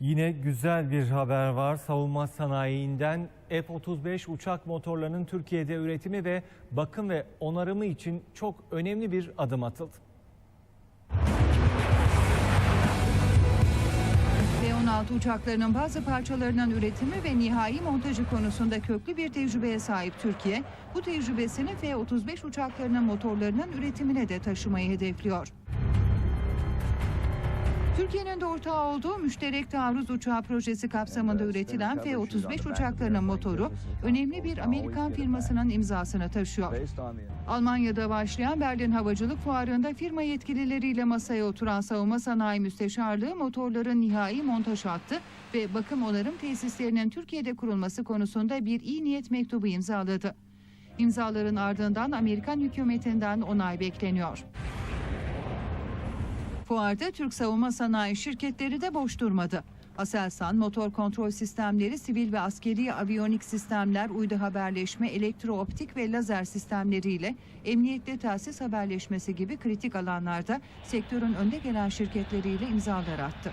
Yine güzel bir haber var. Savunma sanayiinden F-35 uçak motorlarının Türkiye'de üretimi ve bakım ve onarımı için çok önemli bir adım atıldı. F-16 uçaklarının bazı parçalarının üretimi ve nihai montajı konusunda köklü bir tecrübeye sahip Türkiye, bu tecrübesini F-35 uçaklarının motorlarının üretimine de taşımayı hedefliyor. Türkiye'nin de ortağı olduğu müşterek taarruz uçağı projesi kapsamında üretilen F-35 uçaklarının motoru önemli bir Amerikan firmasının imzasını taşıyor. Almanya'da başlayan Berlin Havacılık Fuarı'nda firma yetkilileriyle masaya oturan Savunma Sanayi Müsteşarlığı motorların nihai montaj hattı ve bakım onarım tesislerinin Türkiye'de kurulması konusunda bir iyi niyet mektubu imzaladı. İmzaların ardından Amerikan hükümetinden onay bekleniyor. Fuarda Türk savunma sanayi şirketleri de boş durmadı. Aselsan, motor kontrol sistemleri, sivil ve askeri aviyonik sistemler, uydu haberleşme, elektrooptik ve lazer sistemleriyle emniyette telsiz haberleşmesi gibi kritik alanlarda sektörün önde gelen şirketleriyle imzalar attı.